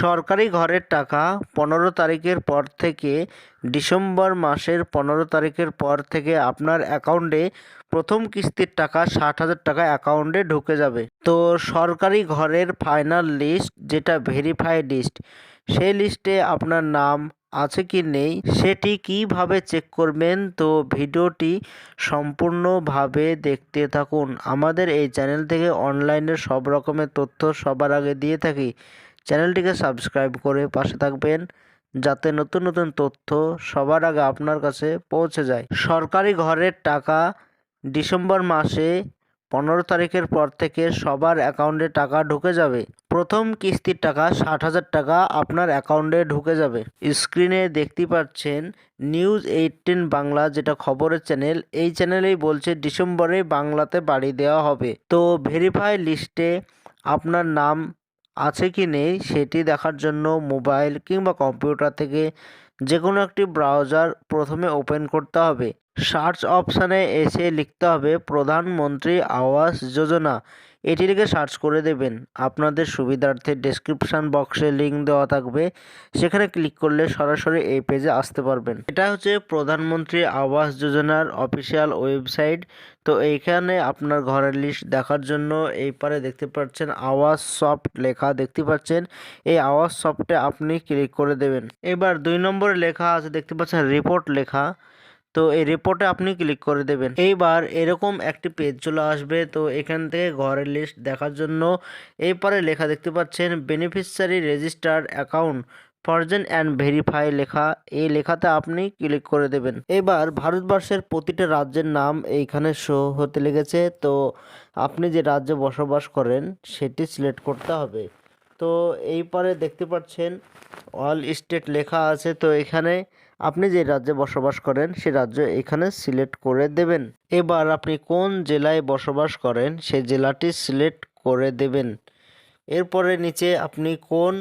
সরকারি ঘরের টাকা পনেরো তারিখের পর থেকে ডিসেম্বর মাসের পনেরো তারিখের পর থেকে আপনার অ্যাকাউন্টে প্রথম কিস্তির টাকা ষাট হাজার টাকা অ্যাকাউন্টে ঢুকে যাবে। তো সরকারি ঘরের ফাইনাল লিস্ট, যেটা ভেরিফাইড লিস্ট, সেই লিস্টে আপনার নাম আছে কি নেই, সেটি কীভাবে চেক করবেন? তো ভিডিওটি সম্পূর্ণভাবে দেখতে থাকুন। আমাদের এই চ্যানেল থেকে অনলাইনের সব রকমের তথ্য সবার আগে দিয়ে থাকি। চ্যানেলটিকে সাবস্ক্রাইব করে পাশে থাকবেন, যাতে নতুন নতুন তথ্য সবার আগে আপনার কাছে পৌঁছে যায়। সরকারি ঘরের টাকা ডিসেম্বর মাসে পনেরো তারিখের পর থেকে সবার অ্যাকাউন্টে টাকা ঢুকে যাবে। প্রথম কিস্তির টাকা ষাট হাজার টাকা আপনার অ্যাকাউন্টে ঢুকে যাবে। স্ক্রিনে দেখতে পাচ্ছেন নিউজ এইটিন বাংলা যেটা খবরের চ্যানেল। এই চ্যানেলেই বলছে ডিসেম্বরে বাংলাতে বাড়ি দেওয়া হবে। তো ভেরিফাই লিস্টে আপনার নাম আছে কি নেই সেটি দেখার জন্য মোবাইল কিংবা কম্পিউটার থেকে যে কোনো একটি ব্রাউজার প্রথমে ওপেন করতে হবে। সার্চ অপশানে এসে লিখতে হবে প্রধানমন্ত্রী আবাস যোজনা। এটি লিখে সার্চ করে দেবেন আপনাদের সুবিধার্থে ডেসক্রিপশান বক্সে লিঙ্ক দেওয়া থাকবে। সেখানে ক্লিক করলে সরাসরি এই পেজে আসতে পারবেন। এটা হচ্ছে প্রধানমন্ত্রী আবাস যোজনার অফিসিয়াল ওয়েবসাইট তো এইখানে আপনার ঘরের লিস্ট দেখার জন্য এই পারে দেখতে পাচ্ছেন আওয়াজ সফট লেখা দেখতে পাচ্ছেন। এই আওয়াজ সফটে আপনি ক্লিক করে দেবেন। এবার দুই নম্বরে লেখা আছে দেখতে পাচ্ছেন রিপোর্ট লেখা। তো এই রিপোর্টে আপনি ক্লিক করে দেবেন। এইবার এরকম একটি পেজ চলে আসবে, তো এখান থেকে ঘরের লিস্ট দেখার জন্য এই পারে লেখা দেখতে পাচ্ছেন beneficiary registered account frozen and verify লেখা। এই লেখাতে আপনি ক্লিক করে দেবেন। এবার ভারতবর্ষের প্রতিটা রাজ্যের নাম এইখানে শো হতে লেগেছে। তো আপনি যে রাজ্যে বসবাস করেন, সেটি সিলেক্ট করতে হবে। তো এই পারে দেখতে পাচ্ছেন অল স্টেট লেখা আছে। তো এখানে আপনি যে রাজ্যে বসবাস করেন, সে রাজ্য এখানে সিলেক্ট করে দেবেন। এবার আপনি কোন জেলায় বসবাস করেন সেই জেলাটি সিলেক্ট করে দেবেন। এরপরে নিচে আপনি কোন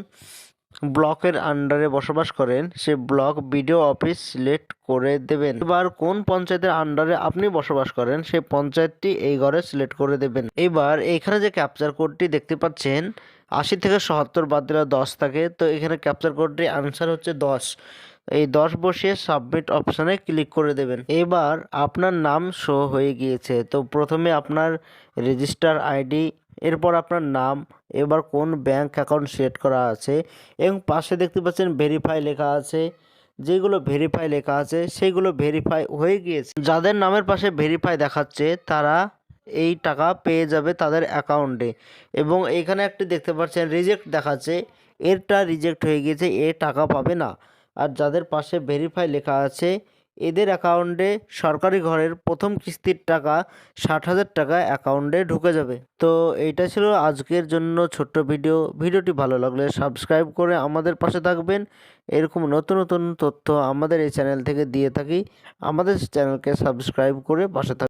ব্লকের আন্ডারে বসবাস করেন, সে ব্লক বিডিও অফিস সিলেক্ট করে দেবেন। এবার কোন পঞ্চায়েতের আন্ডারে আপনি বসবাস করেন সেই পঞ্চায়েতটি এই ঘরে সিলেক্ট করে দেবেন। এবার এখানে যে ক্যাপচার কোডটি দেখতে পাচ্ছেন, আশি থেকে সহাত্তর বাদ দিলে দশ থাকে। তো এখানে ক্যাপচার কোডটি আনসার হচ্ছে দশ। এই দশ বসিয়ে সাবমিট অপশানে ক্লিক করে দেবেন। এবার আপনার নাম শো হয়ে গিয়েছে। তো প্রথমে আপনার রেজিস্টার আইডি এরপর আপনার নাম, এবার কোন ব্যাংক অ্যাকাউন্ট সিলেক্ট করা আছে, এবং পাশে দেখতে পাচ্ছেন ভেরিফাই লেখা আছে। যেগুলো ভেরিফাই লেখা আছে, সেগুলো ভেরিফাই হয়ে গিয়েছে। যাদের নামের পাশে ভেরিফাই দেখাচ্ছে, তারা এই টাকা পেয়ে যাবে তাদের অ্যাকাউন্টে এবং এখানে একটি দেখতে পাচ্ছেন রিজেক্ট দেখাচ্ছে। এরটা রিজেক্ট হয়ে গিয়েছে, এ টাকা পাবে না। আর যাদের পাশে ভেরিফাই লেখা আছে, এদের অ্যাকাউন্টে সরকারি ঘরের প্রথম কিস্তির টাকা ষাট হাজার টাকা অ্যাকাউন্টে ঢুকে যাবে। তো এইটা ছিল আজকের জন্য ছোট্ট ভিডিও ভিডিওটি ভালো লাগলে সাবস্ক্রাইব করে আমাদের পাশে থাকবেন। এরকম নতুন নতুন তথ্য আমাদের এই চ্যানেল থেকে দিয়ে থাকি। আমাদের চ্যানেলকে সাবস্ক্রাইব করে পাশে থাকবেন